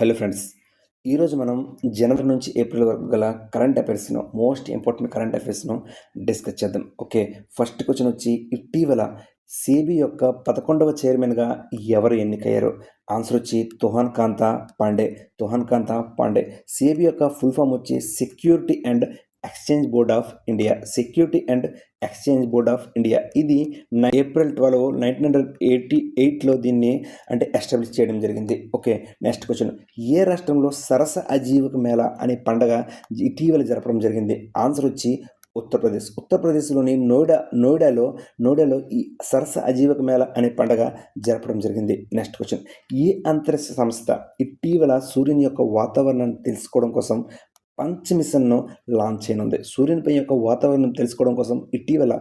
Hello friends ఈరోజు మనం జనవరి నుంచి ఏప్రిల్ వరకు గల కరెంట్ అఫైర్స్ను మోస్ట్ ఇంపార్టెంట్ కరెంట్ అఫైర్స్ను డిస్కస్ చేద్దాం. ఓకే ఫస్ట్ క్వశ్చన్ వచ్చి ఇటీవల సేబీ యొక్క పదకొండవ చైర్మన్గా ఎవరు ఎన్నికయ్యారు? ఆన్సర్ వచ్చి తుహాన్ కాంతా పాండే. తుహాన్ కాంతా పాండే. సేబీ యొక్క ఫుల్ ఫామ్ వచ్చి security and exchange board of India security and exchange board of India. ఇది న- April twelve nineteen hundred eighty ఎయిట్లో దీన్ని అంటే ఎస్టాబ్లిష్ చేయడం జరిగింది. Okay next question. ఏ రాష్ట్రంలో సరస అజీవక మేళ అనే పండగ ఇటీవల జరపడం జరిగింది? ఆన్సర్ వచ్చి ఉత్తరప్రదేశ్. ఉత్తరప్రదేశ్లోని నోయిడా నోయిడాలో నోయిడాలో ఈ సరస అజీవక మేళ అనే పండగ జరపడం జరిగింది. Next question. ఏ అంతరిక్ష సంస్థ ఇటీవల సూర్యుని యొక్క వాతావరణాన్ని తెలుసుకోవడం కోసం పంచ్ మిషన్ను లాంచ్ చేయనుంది. సూర్యునిపై యొక్క వాతావరణం తెలుసుకోవడం కోసం ఇటీవల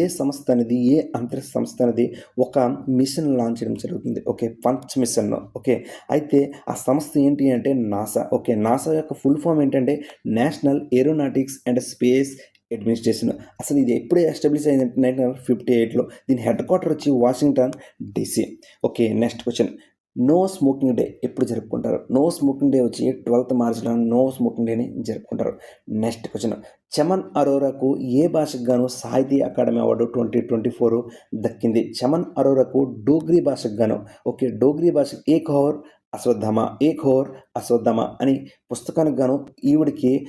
ఏ సంస్థ అనేది ఏ అంతరిక్ష సంస్థ అనేది ఒక మిషన్ లాంచ్ చేయడం జరుగుతుంది. ఓకే పంచ్ మిషన్ ఓకే అయితే ఆ సంస్థ ఏంటి అంటే నాసా. ఓకే నాసా యొక్క ఫుల్ ఫామ్ ఏంటంటే national aeronautics and space administration. అసలు ఇది ఎప్పుడే ఎస్టాబ్లిష్ అయింది నైన్టీన్ ఫిఫ్టీ ఎయిట్లో. దీని హెడ్ క్వార్టర్ వచ్చి Washington DC. Okay next question. No smoking day ఎప్పుడు జరుపుకుంటారు? నో స్మోకింగ్ డే వచ్చి ట్వెల్త్ మార్చ్లో నో స్మోకింగ్ డేని జరుపుకుంటారు. నెక్స్ట్ క్వశ్చన్ చమన్ అరోరాకు ఏ భాషకు గాను Sahitya Akademi award twenty twenty four దక్కింది? చమన్ అరోరాకు డోగ్రీ భాషకు గాను. ఓకే డోగ్రీ భాష ఏక్ హోర్ అశ్వత్థామ. ఏక్ హోర్ అశ్వత్థామ అని పుస్తకానికి గాను ఈవిడికి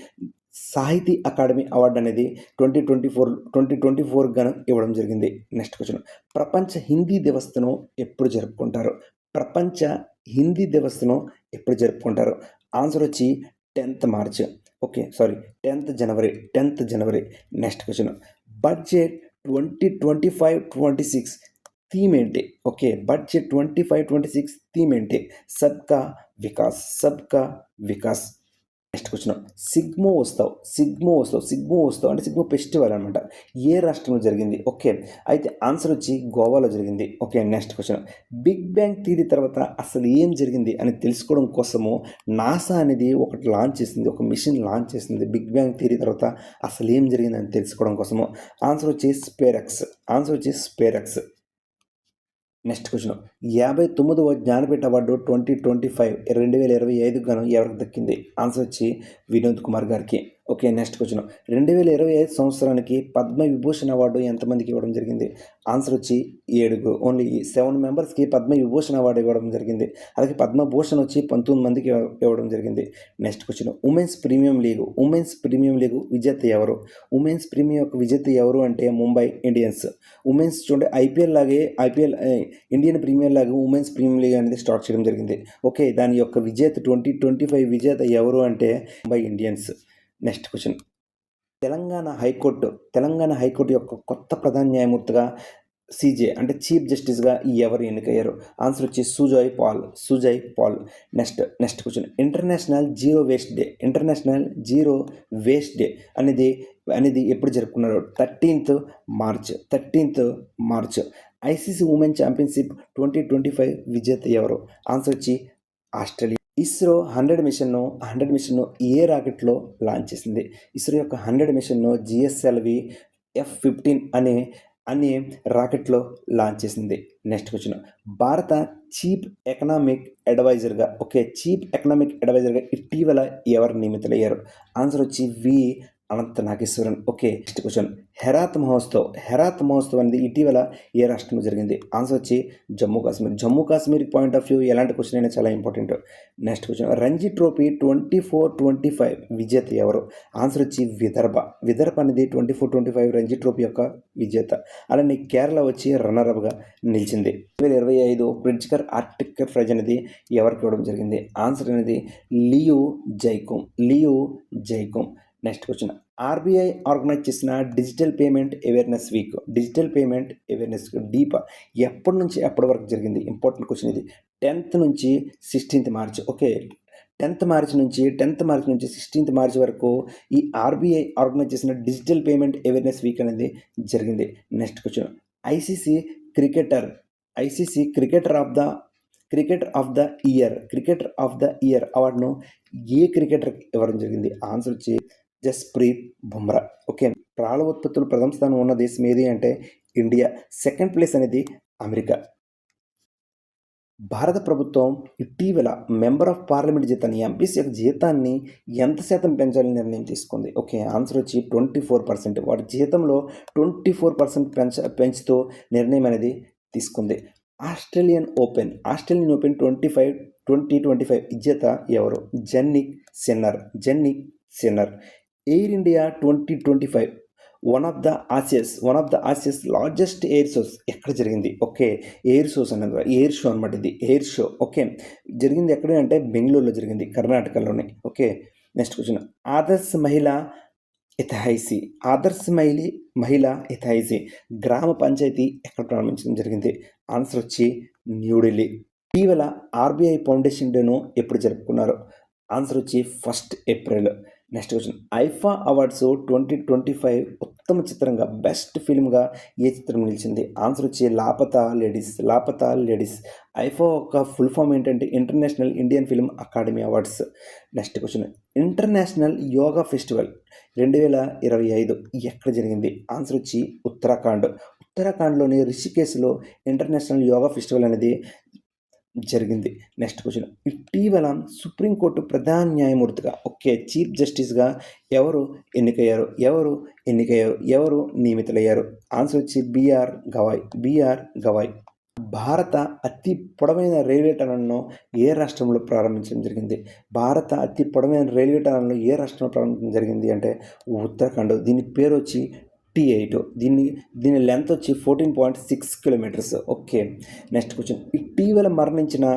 సాహితీ అకాడమీ అవార్డు అనేది twenty twenty four twenty twenty four గాను ఇవ్వడం జరిగింది. నెక్స్ట్ క్వశ్చన్ ప్రపంచ హిందీ దివస్ను ఎప్పుడు జరుపుకుంటారు? ప్రపంచ హిందీ దివస్ను ఎప్పుడు జరుపుకుంటారు? ఆన్సర్ వచ్చి tenth March. Okay sorry tenth January tenth January. Next question budget twenty twenty five twenty six theme ఏంటి? Okay budget twenty five twenty six theme ఏంటి? సబ్కా వికాస్ సబ్కా వికాస్. నెక్స్ట్ క్వశ్చన్ సిగ్మో ఉత్సవ్ సిగ్మో ఉత్సవ్ సిగ్మో ఉత్సవ్ అంటే సిగ్మో ఫెస్టివల్ అనమాట ఏ రాష్ట్రంలో జరిగింది? ఓకే అయితే ఆన్సర్ వచ్చి గోవాలో జరిగింది. Okay next question big bang theory తర్వాత అసలు ఏం జరిగింది అని తెలుసుకోవడం కోసము నాసా అనేది ఒకటి లాంచ్ చేసింది ఒక మిషన్ లాంచ్ చేసింది బిగ్ బ్యాంగ్ థియరీ తర్వాత అసలు ఏం జరిగింది అని తెలుసుకోవడం కోసము. ఆన్సర్ వచ్చి స్పేరక్స్ ఆన్సర్ వచ్చి స్పేరక్స్ నెక్స్ట్ క్వశ్చన్. యాభై తొమ్మిదవ Jnanpith award twenty twenty five రెండు వేల ఇరవై ఐదు గాను ఎవరికి దక్కింది? ఆన్సర్ వచ్చి వినోద్ కుమార్ గారికి. ఓకే నెక్స్ట్ క్వశ్చన్ రెండు వేల ఇరవై ఐదు సంవత్సరానికి పద్మవిభూషణ్ అవార్డు ఎంతమందికి ఇవ్వడం జరిగింది? ఆన్సర్ వచ్చి ఏడుగు. ఓన్లీ సెవెన్ మెంబర్స్కి పద్మ విభూషణ్ అవార్డు ఇవ్వడం జరిగింది. అలాగే పద్మభూషణ్ వచ్చి పంతొమ్మిది మందికి ఇవ్వడం జరిగింది. Next question women's premium league women's premium league విజేత ఎవరు? ఉమెన్స్ ప్రీమియం యొక్క విజేత ఎవరు అంటే ముంబై ఇండియన్స్. ఉమెన్స్ చూడండి ఐపీఎల్ లాగే ఐపీఎల్ ఇండియన్ ప్రీమియర్ లాగే ఉమెన్స్ ప్రీమియం లీగ్ అనేది స్టార్ట్ చేయడం జరిగింది. ఓకే దాని యొక్క విజేత ట్వంటీ ట్వంటీ ఫైవ్ విజేత ఎవరు అంటే Mumbai Indians. Next question. Telangana high court Telangana high court యొక్క కొత్త ప్రధాన న్యాయమూర్తిగా సీజే అంటే చీఫ్ జస్టిస్గా ఎవరు ఎన్నికయ్యారు? ఆన్సర్ వచ్చి Sujoy Paul Sujoy Paul. Next next question. International zero waste day international zero waste day అనేది అనేది ఎప్పుడు జరుపుకున్నారు? Thirteenth March thirteenth March. ICC women championship twenty twenty five విజేత ఎవరు? ఆన్సర్ వచ్చి ఆస్ట్రేలియా. ఇస్రో హండ్రెడ్ మిషన్ను హండ్రెడ్ మిషన్ను ఏ రాకెట్లో లాంచ్ చేసింది? ఇస్రో యొక్క హండ్రెడ్ మిషన్ను జిఎస్ఎల్వి ఎఫ్ ఫిఫ్టీన్ అనే అనే రాకెట్లో లాంచ్ చేసింది. Next question. భారత చీఫ్ ఎకనామిక్ అడ్వైజర్గా ఓకే చీఫ్ ఎకనామిక్ అడ్వైజర్గా ఇటీవల ఎవరు నియమితులయ్యారు? ఆన్సర్ వచ్చి V Anantha Nageswaran. Okay next question. Herath Mahotsav Herath Mahotsav అనేది ఇటీవల ఏ రాష్ట్రంలో జరిగింది? ఆన్సర్ వచ్చి Jammu Kashmir. Jammu Kashmir point of view ఎలాంటి క్వశ్చన్ అయినా చాలా important. Next question. Ranji trophy twenty four twenty five విజేత ఎవరు? ఆన్సర్ వచ్చి విదర్భ. విదర్భ అనేది twenty four twenty five Ranji trophy యొక్క విజేత. అలానే కేరళ వచ్చి రన్నరప్గా నిలిచింది. రెండు వేల ఇరవై ఐదు ప్రిడ్జ్కర్ ఆర్టిక్ ప్రైజ్ అనేది ఎవరికి ఇవ్వడం జరిగింది? ఆన్సర్ అనేది లియు జైకోమ్. Liu జైకోమ్. Next question. RBI organise చేసిన digital payment awareness week. Digital payment awareness deep ఎప్పటి నుంచి ఎప్పటి వరకు జరిగింది? ఇంపార్టెంట్ క్వశ్చన్ ఇది. టెన్త్ నుంచి sixteenth March. Okay. Tenth March నుంచి టెన్త్ మార్చ్ నుంచి సిక్స్టీన్త్ మార్చ్ వరకు ఈ ఆర్బీఐ ఆర్గనైజ్ చేసిన డిజిటల్ పేమెంట్ అవేర్నెస్ వీక్ అనేది జరిగింది. Next question. ICC cricketer ICC cricketer of the cricketer of the year cricketer of the year అవార్డును ఏ cricketer ఇవ్వడం జరిగింది? ఆన్సర్ వచ్చి జస్ప్రీత్ బుమ్రా. ఓకే పాల ఉత్పత్తులు ప్రథమ స్థానం ఉన్న దేశం ఏది అంటే ఇండియా. సెకండ్ ప్లేస్ అనేది అమెరికా. భారత ప్రభుత్వం ఇటీవల మెంబర్ ఆఫ్ పార్లమెంట్ జీతాన్ని ఎంపీసీ యొక్క జీతాన్ని ఎంత శాతం పెంచాలని నిర్ణయం తీసుకుంది? ఓకే ఆన్సర్ వచ్చి ట్వంటీ ఫోర్ పర్సెంట్. వాటి జీతంలో ట్వంటీ ఫోర్ పర్సెంట్ పెంచ పెంచుతూ నిర్ణయం అనేది తీసుకుంది. Australian open. Australian open twenty five twenty twenty five. విజేత ఎవరు? Jannik Sinner. Jannik Sinner. Air India twenty twenty five one of the Asia's one of the Asia's largest air shows ఎక్కడ జరిగింది? Okay air shows అనేది air show అనమాట ఇది air show okay జరిగింది ఎక్కడ అంటే బెంగళూరులో జరిగింది కర్ణాటకలోనే. ఓకే నెక్స్ట్ క్వశ్చన్ ఆదర్శ్ మహిళ ఇథహైసి ఆదర్శ్ మహిళ మహిళ ఇథహైసి గ్రామ పంచాయతీ ఎక్కడ ప్రారంభించడం జరిగింది? ఆన్సర్ వచ్చి న్యూఢిల్లీ ఇటీవల ఆర్బీఐ ఫౌండేషన్ డేను ఎప్పుడు జరుపుకున్నారు? ఆన్సర్ వచ్చి first April next question. IIFA awards twenty twenty five ఉత్తమ చిత్రంగా బెస్ట్ ఫిల్మ్గా ఏ చిత్రం నిలిచింది? ఆన్సర్ వచ్చి Laapataa ladies Laapataa ladies. IIFA యొక్క ఫుల్ ఫామ్ ఏంటంటే international Indian film academy awards. Next question. International yoga festival రెండు వేల ఇరవై ఐదు ఎక్కడ జరిగింది? ఆన్సర్ వచ్చి ఉత్తరాఖండ్. ఉత్తరాఖండ్లోని రిషికేశ్లో ఇంటర్నేషనల్ యోగా ఫెస్టివల్ అనేది జరిగింది. Next question. ఇటీవల సుప్రీంకోర్టు ప్రధాన న్యాయమూర్తిగా ఓకే చీఫ్ జస్టిస్గా ఎవరు ఎన్నికయ్యారు? ఎవరు ఎన్నికయ్యారు? ఎవరు నియమితులయ్యారు? ఆన్సర్ వచ్చి బీఆర్ గవాయ్. బీఆర్ గవాయ్. భారత అతి పొడవైన రైల్వే టనల్ను ఏ రాష్ట్రంలో ప్రారంభించడం జరిగింది? భారత అతి పొడవైన రైల్వే టనల్ను ఏ రాష్ట్రంలో ప్రారంభించడం జరిగింది అంటే ఉత్తరాఖండ్. దీని పేరు వచ్చి టీ ఎయిట్. దీన్ని దీని లెంత్ వచ్చి fourteen point six kilometres okay next question ఇటీవల మరణించిన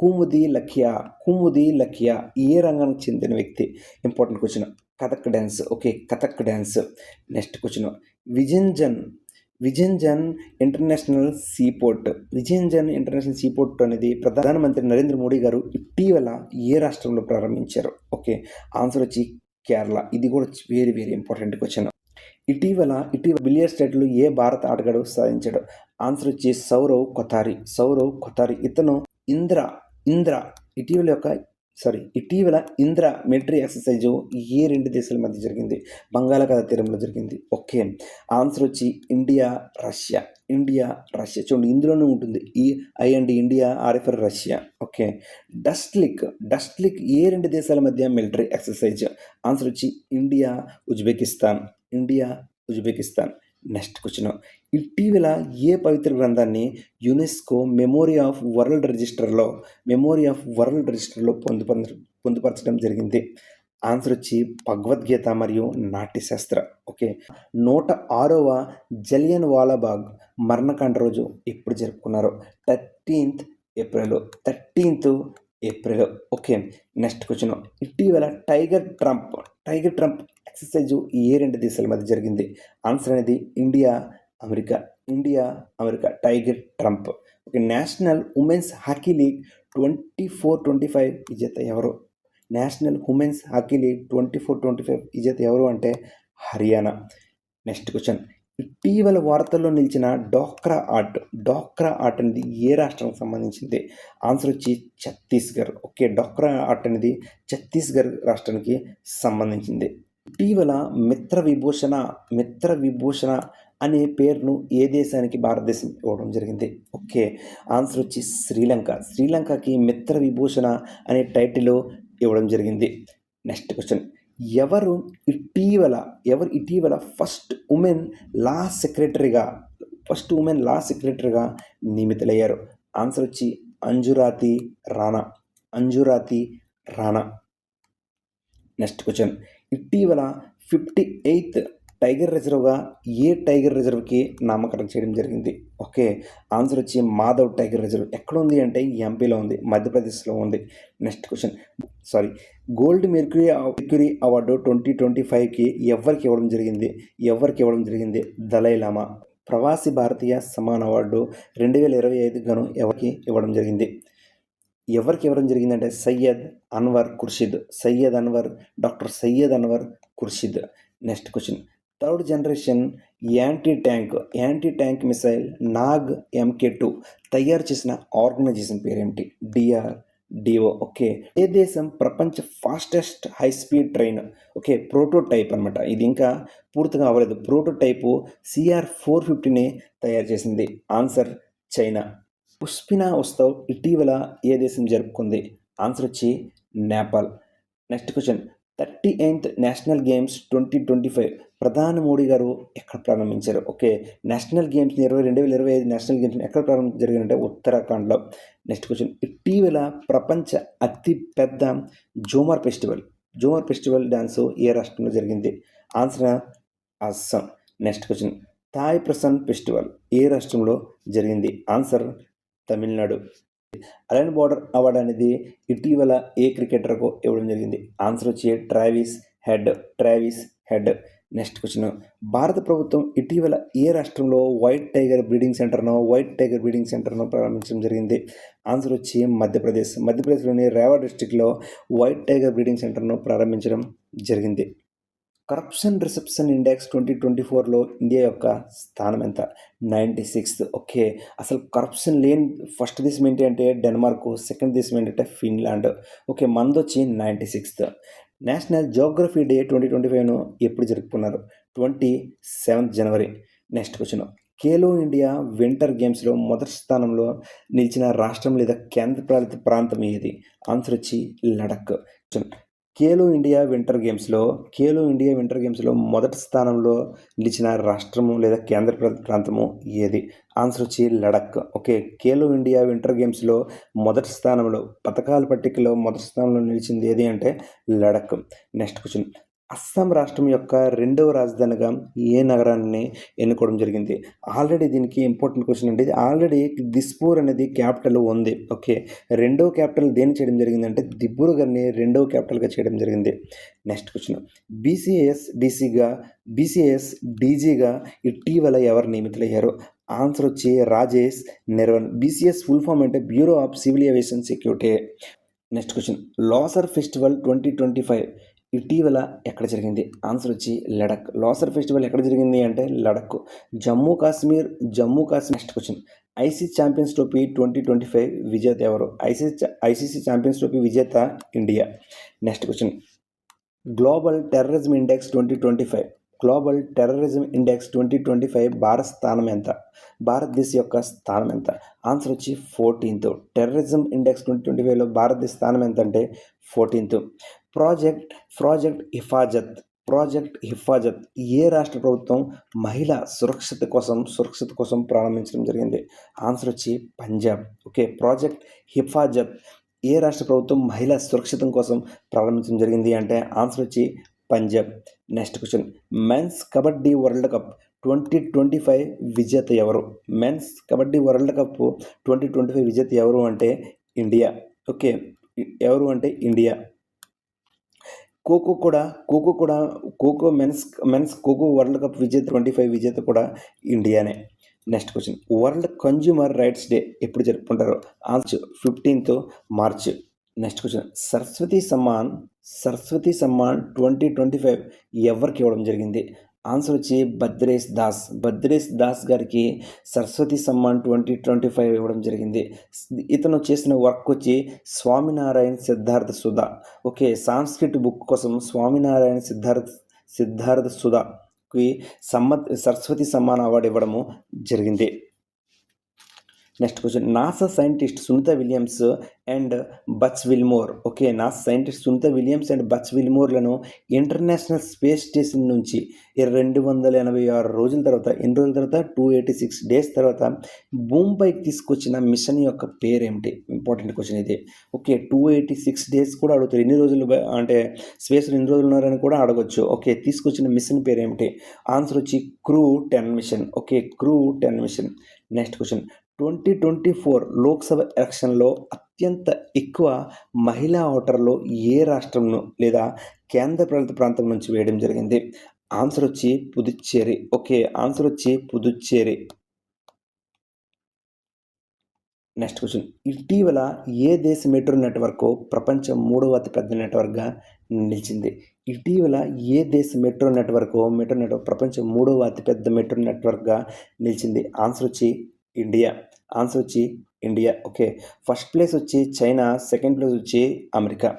కుముది లఖియా కుముది లఖియా ఏ రంగానికి చెందిన వ్యక్తి? Important question Kathak dance okay Kathak dance next question Vizhinjam Vizhinjam international seaport Vizhinjam international seaport అనేది ప్రధానమంత్రి నరేంద్ర మోడీ గారు ఇటీవల ఏ రాష్ట్రంలో ప్రారంభించారు? ఓకే ఆన్సర్ వచ్చి కేరళ. ఇది కూడా వెరీ వెరీ ఇంపార్టెంట్ క్వశ్చన్ ఇటీవల ఇటీవల బిలియర్ స్టేట్లు ఏ భారత ఆటగాడు సాధించాడు? ఆన్సర్ వచ్చి సౌరవ్ కొతారి. సౌరవ్ కొతారి. ఇతను ఇంద్ర ఇంద్ర ఇటీవల యొక్క సారీ ఇటీవల ఇంద్ర మిలిటరీ ఎక్సర్సైజు ఏ రెండు దేశాల మధ్య జరిగింది. బంగాళాఖాత తీరంలో జరిగింది. ఓకే. ఆన్సర్ వచ్చి ఇండియా రష్యా. India Russia. చూడండి ఇందులోనే ఉంటుంది. ఈ I and India RFR Russia. Okay. Dust lick dust lick ఏ రెండు దేశాల మధ్య మిలిటరీ ఎక్సర్సైజ్? ఆన్సర్ వచ్చి India Uzbekistan. India Uzbekistan. Next question. ఇటీవల ఏ పవిత్ర గ్రంథాన్ని యునెస్కో మెమోరీ ఆఫ్ వరల్డ్ రిజిస్టర్లో మెమోరీ ఆఫ్ వరల్డ్ రిజిస్టర్లో పొందుపర పొందుపరచడం జరిగింది? ఆన్సర్ వచ్చి భగవద్గీత మరియు నాట్యశాస్త్ర ఓకే. నూట ఆరవ జలియన్ వాలాబాగ్ మరణకాండ రోజు ఎప్పుడు జరుపుకున్నారు? Thirteenth April. Thirteenth April okay next question. ఇటీవల tiger trump tiger trump exercise ఏ రెండు దేశాల మధ్య జరిగింది? ఆన్సర్ అనేది India America India America tiger trump. Okay national women's hockey league twenty four twenty five విజేత ఎవరు? National women's hockey league twenty four twenty five విజేత ఎవరు అంటే హర్యానా. Next question. ఇటీవల వార్తల్లో నిలిచిన డోక్రా ఆర్ట్ డోక్రా ఆర్ట్ అనేది ఏ రాష్ట్రానికి సంబంధించింది? ఆన్సర్ వచ్చి ఛత్తీస్గఢ్ ఓకే డోక్రా ఆర్ట్ అనేది ఛత్తీస్గఢ్ రాష్ట్రానికి సంబంధించింది. ఇటీవల మిత్ర విభూషణ మిత్ర విభూషణ అనే పేరును ఏ దేశానికి భారతదేశం ఇవ్వడం జరిగింది? ఓకే ఆన్సర్ వచ్చి శ్రీలంక. శ్రీలంకకి మిత్ర విభూషణ అనే టైటిల్ ఇవ్వడం జరిగింది. Next question. ఎవరు ఇటీవల ఎవరు ఇటీవల ఫస్ట్ ఉమెన్ లా సెక్రటరీగా ఫస్ట్ ఉమెన్ లా సెక్రటరీగా నియమితులయ్యారు. ఆన్సర్ వచ్చి అంజురాతి రాణా. అంజురాతి రాణా. నెక్స్ట్ క్వశ్చన్ ఇటీవల ఫిఫ్టీ ఎయిత్ టైగర్ రిజర్వ్గా ఏ టైగర్ రిజర్వ్కి నామకరణం చేయడం జరిగింది? ఓకే ఆన్సర్ వచ్చి మాధవ్ టైగర్ రిజర్వ్. ఎక్కడ ఉంది అంటే ఎంపీలో ఉంది మధ్యప్రదేశ్లో ఉంది. Next question. Sorry gold mercury mercury award twenty twenty ఫైవ్కి ఎవరికి ఇవ్వడం జరిగింది? ఎవరికి ఇవ్వడం జరిగింది? దలైలామా ప్రవాసి భారతీయ సమాన్ అవార్డు రెండు వేల ఇరవై ఐదు గాను ఎవరికి ఇవ్వడం జరిగింది? ఎవరికి ఇవ్వడం జరిగిందంటే Syed Anwar Khurshid. Syed Anwar doctor Syed Anwar Khurshid. Next question. Third generation anti tank anti tank missile Nag MK two తయారు చేసిన ఆర్గనైజేషన్ పేరేమిటి డిఆర్ డిఓ ఓకే ఏ దేశం? ప్రపంచ fastest high speed train okay prototype అనమాట ఇది ఇంకా పూర్తిగా అవ్వలేదు. ప్రోటోటైపు సిఆర్ ఫోర్ ఫిఫ్టీని తయారు చేసింది. ఆన్సర్ చైనా పుష్పినా ఉత్సవ్ ఇటీవల ఏ దేశం జరుపుకుంది? ఆన్సర్ వచ్చి Nepal next question thirty eighth national games twenty twenty five. ప్రధాని మోడీ గారు ఎక్కడ ప్రారంభించారు? ఓకే నేషనల్ గేమ్స్ని ఇరవై రెండు వేల ఇరవై ఐదు నేషనల్ గేమ్స్ని ఎక్కడ ప్రారంభం జరిగిందంటే ఉత్తరాఖండ్లో. Next question. ఇటీవల ప్రపంచ అతి పెద్ద Jhumoir festival. Jhumoir festival dance ఏ రాష్ట్రంలో జరిగింది? Answer Assam. Next question. Thai Prasan festival ఏ రాష్ట్రంలో జరిగింది? Answer Tamil Nadu. Allan Border award అనేది ఇటీవల ఏ క్రికెటర్కు ఇవ్వడం జరిగింది. ఆన్సర్ వచ్చి Travis Head Travis Head. Next question. భారత ప్రభుత్వం ఇటీవల ఏ రాష్ట్రంలో వైట్ టైగర్ బ్రీడింగ్ సెంటర్ను వైట్ టైగర్ బ్రీడింగ్ సెంటర్ను ప్రారంభించడం జరిగింది? ఆన్సర్ వచ్చి మధ్యప్రదేశ్. మధ్యప్రదేశ్లోని రేవా డిస్టిక్లో వైట్ టైగర్ బ్రీడింగ్ సెంటర్ను ప్రారంభించడం జరిగింది. Corruption reception index twenty twenty ఫోర్లో ఇండియా యొక్క స్థానం ఎంత? Ninety sixth okay. అసలు కరప్షన్ లేని ఫస్ట్ దేశం ఏంటి అంటే డెన్మార్క్ సెకండ్ దేశం ఏంటంటే ఫిన్లాండ్. ఓకే మనది వచ్చి ninety sixth national geography day twenty twenty ఫైవ్ను ఎప్పుడు జరుపుకున్నారు? Twenty seventh January next question Khelo India winter గేమ్స్లో మొదటి స్థానంలో నిలిచిన రాష్ట్రం లేదా కేంద్రపాలిత ప్రాంతం ఏది? ఆన్సర్ వచ్చి లడక్. ఖేలో ఇండియా వింటర్ గేమ్స్లో ఖేలో ఇండియా వింటర్ గేమ్స్లో మొదటి స్థానంలో నిలిచిన రాష్ట్రము లేదా కేంద్ర ప్రాంతము ఏది? ఆన్సర్ వచ్చి Ladakh. Okay Khelo India winter గేమ్స్లో మొదటి స్థానంలో పథకాల పట్టికలో మొదటి స్థానంలో నిలిచింది ఏది అంటే లడక్. Next question. అస్సాం రాష్ట్రం యొక్క రెండవ రాజధానిగా ఏ నగరాన్ని ఎన్నుకోవడం జరిగింది? ఆల్రెడీ దీనికి ఇంపార్టెంట్ క్వశ్చన్ అండి. ఆల్రెడీ దిస్పూర్ అనేది క్యాపిటల్ ఉంది. ఓకే. రెండవ క్యాపిటల్ దేని చేయడం జరిగిందంటే దిబ్బురుగర్ని రెండవ క్యాపిటల్గా చేయడం జరిగింది. Next question. బీసీఎస్ డీసీగా బీసీఎస్ డీజీగా ఇటీవల ఎవరు నియమితులయ్యారు? ఆన్సర్ వచ్చి Rajesh Nirvan. BCS full form అంటే bureau of civil aviation security. Next question. Losar festival twenty twenty five. ఇటీవల ఎక్కడ జరిగింది? ఆన్సర్ వచ్చి లడక్. లోసర్ ఫెస్టివల్ ఎక్కడ జరిగింది అంటే Ladakh Jammu Kashmir Jammu Kashmir next question IC champions trophy twenty twenty five విజేత ఎవరు? ఐసీసీ ఐసీసీ ఛాంపియన్స్ ట్రోఫీ విజేత India. Next question global terrorism index twenty twenty five. Global terrorism index twenty twenty five Bharat స్థానం ఎంత? భారతదేశ యొక్క స్థానం ఎంత? Answer వచ్చి fourteenth. Terrorism index twenty twenty ఫైవ్లో భారతదేశ స్థానం ఎంత అంటే fourteenth. Project project Hifazat project Hifazat. ఏ రాష్ట్ర ప్రభుత్వం మహిళ సురక్షిత కోసం సురక్షిత కోసం ప్రారంభించడం జరిగింది? ఆన్సర్ వచ్చి పంజాబ్. Okay project Hifazat. ఏ రాష్ట్ర ప్రభుత్వం మహిళా సురక్షితం కోసం ప్రారంభించడం జరిగింది అంటే ఆన్సర్ వచ్చి Punjab. Next question. Men's kabaddi world cup twenty twenty five విజేత ఎవరు? Men's kabaddi world cup twenty twenty five విజేత ఎవరు అంటే ఇండియా. ఓకే ఎవరు అంటే ఇండియా? ఖోఖో కూడా ఖోఖో కూడా kho kho men's men's kho kho world cup విజేత ట్వంటీ ఫైవ్ విజేత కూడా ఇండియానే. Next question world consumer rights day ఎప్పుడు జరుపుకుంటారు? Answer fifteenth March. Next question Saraswati Samman Saraswati Samman twenty twenty five ఎవరికి ఇవ్వడం జరిగింది? ఆన్సర్ వచ్చి భద్రేష్ దాస్. భద్రేష్ దాస్ గారికి Saraswati Samman twenty twenty five ఇవ్వడం జరిగింది. ఇతను చేసిన వర్క్ వచ్చి Swaminarayan Siddhartha Sudha. Okay Sanskrit book కోసం స్వామినారాయణ సిద్ధార్థ సిద్ధార్థ సుధాకి సమ్మత్ సరస్వతి సమ్మాన్ అవార్డు ఇవ్వడము జరిగింది. Next question NASA scientist Sunita Williams and Butch Wilmore okay NASA scientist Sunita Williams and Butch విల్మోర్లను international space station నుంచి రెండు వందల ఎనభై ఆరు రోజుల తర్వాత ఎన్ని రోజుల తర్వాత? టూ ఎయిటీ సిక్స్ డేస్ తర్వాత భూమిపైకి తీసుకొచ్చిన మిషన్ యొక్క పేరేమిటి? ఇంపార్టెంట్ క్వశ్చన్ ఇది. Okay two eighty six days కూడా అడుగుతారు. ఎన్ని రోజులు అంటే స్పేస్లో ఎన్ని రోజులు ఉన్నారని కూడా అడగొచ్చు. ఓకే తీసుకొచ్చిన మిషన్ పేరేమిటి? ఆన్సర్ వచ్చి crew ten mission okay crew ten mission next question twenty twenty four Lok Sabha ఎలక్షన్లో అత్యంత ఎక్కువ మహిళా ఓటర్లు ఏ రాష్ట్రంలో లేదా కేంద్ర ప్రభుత్వ ప్రాంతం నుంచి వేయడం జరిగింది? ఆన్సర్ వచ్చి పుదుచ్చేరి. ఓకే ఆన్సర్ వచ్చి పుదుచ్చేరి. Next question. ఇటీవల ఏ దేశ మెట్రో నెట్వర్క్ ప్రపంచం మూడవ అతిపెద్ద నెట్వర్క్గా నిలిచింది? ఇటీవల ఏ దేశ మెట్రో నెట్వర్క్ మెట్రో నెట్వర్క్ ప్రపంచం మూడవ అతిపెద్ద మెట్రో నెట్వర్క్గా నిలిచింది? ఆన్సర్ వచ్చి ఇండియా. ఆన్సర్ వచ్చి ఇండియా. ఓకే ఫస్ట్ ప్లేస్ వచ్చి చైనా సెకండ్ ప్లేస్ వచ్చి అమెరికా.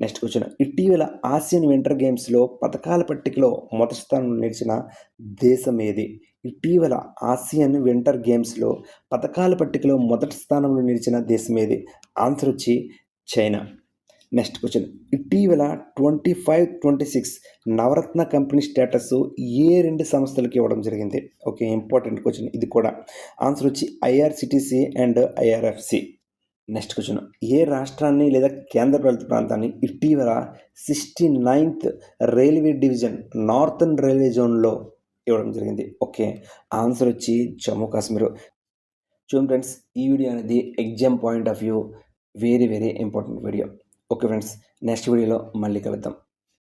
నెక్స్ట్ క్వశ్చన్ ఇటీవల ఆసియన్ వింటర్ గేమ్స్లో పథకాల పట్టికలో మొదటి స్థానంలో నిలిచిన దేశం ఏది? ఇటీవల ఆసియన్ వింటర్ గేమ్స్లో పథకాల పట్టికలో మొదటి స్థానంలో నిలిచిన దేశం ఏది? ఆన్సర్ వచ్చి చైనా. నెక్స్ట్ క్వశ్చన్ ఇటీవల twenty five twenty six navratna company status ఏ రెండు సంస్థలకు ఇవ్వడం జరిగింది? ఓకే ఇంపార్టెంట్ క్వశ్చన్ ఇది కూడా. ఆన్సర్ వచ్చి IRCTC and IRFC next question ఏ రాష్ట్రాన్ని లేదా కేంద్ర ప్రభుత్వ ప్రాంతాన్ని ఇటీవల sixty ninth railway division northern railway జోన్లో ఇవ్వడం జరిగింది? ఓకే ఆన్సర్ వచ్చి జమ్మూ కాశ్మీర్ చూడండి ఫ్రెండ్స్ ఈ వీడియో అనేది exam point of view very very important video okay friends next వీడియోలో మళ్ళీ కలుద్దాం.